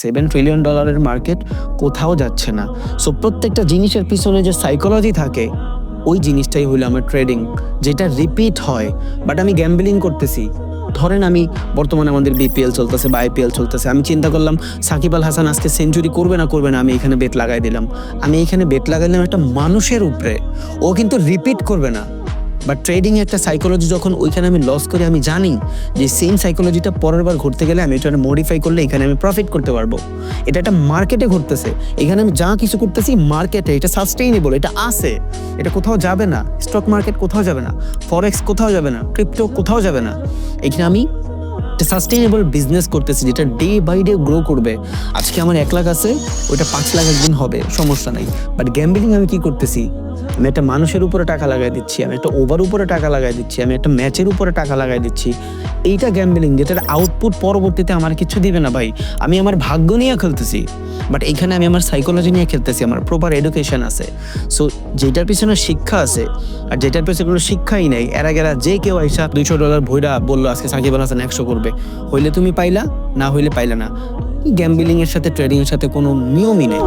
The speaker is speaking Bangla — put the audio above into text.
সেভেন ট্রিলিয়ন ডলারের মার্কেট কোথাও যাচ্ছে না। সো প্রত্যেকটা জিনিসের পিছনে যে সাইকোলজি থাকে, ওই জিনিসটাই হলো আমার ট্রেডিং যেটা রিপিট হয়। বাট আমি গ্যাম্বলিং করতেছি। ধরেন আমি বর্তমানে আমাদের বিপিএল চলতেছে বা আইপিএল চলতেছে, আমি চিন্তা করলাম, সাকিব আল হাসান আজকে সেঞ্চুরি করবে না করবে না, আমি এখানে বেট লাগাই দিলাম। আমি এখানে বেট লাগাইলাম একটা মানুষের উপরে। ও কিন্তু রিপিট করবে না। বাট ট্রেডিং একটা সাইকোলজি যখন ওইখানে আমি লস করি, আমি জানি যে সেম সাইকোলজিটা পরের বার ঘুরতে গেলে আমি এটা মডিফাই করলে এখানে আমি প্রফিট করতে পারব। এটা একটা মার্কেটে ঘুরতেছে এখানে আমি যা কিছু করতেছি মার্কেটে এটা সাস্টেইনেবল এটা আছে। এটা কোথাও যাবে না। স্টক মার্কেট কোথাও যাবে না। ফরেক্স কোথাও যাবে না। ক্রিপ্টো কোথাও যাবে না। এখানে আমি সাস্টেইনেবল বিজনেস করতেছি যেটা ডে বাই ডে গ্রো করবে। আজকে আমার এক লাখ আছে, ওইটা পাঁচ লাখ একদিন হবে, সমস্যা নাই। বাট গ্যাম্বলিং আমি কি করতেছি? আমি একটা মানুষের উপরে টাকা লাগাই দিচ্ছি, আমি একটা ওভার উপরে টাকা লাগাই দিচ্ছি, আমি একটা ম্যাচের উপরে টাকা লাগাই দিচ্ছি। এইটা গ্যাম্বলিং যেটার আউটপুট পরবর্তীতে আমার কিছু দিবে না ভাই। আমি আমার ভাগ্য নিয়ে খেলতেছি বাট এখানে আমি আমার সাইকোলজি নিয়ে খেলতেছি, আমার প্রপার এডুকেশন আছে। সো যেটার পিছনে শিক্ষা আছে, আর যেটার পিছনে কোনো শিক্ষাই নেই, এরা গেরা যে কেউ আইসা দুইশো ডলার ভৈরা বলল, আজকে সাকিব আল হাসান একশো করবে। হইলে তুমি পাইলা, না হইলে পাইলা না। গ্যাম্বলিং এর সাথে ট্রেডিং এর সাথে কোনো নিয়মই নেই।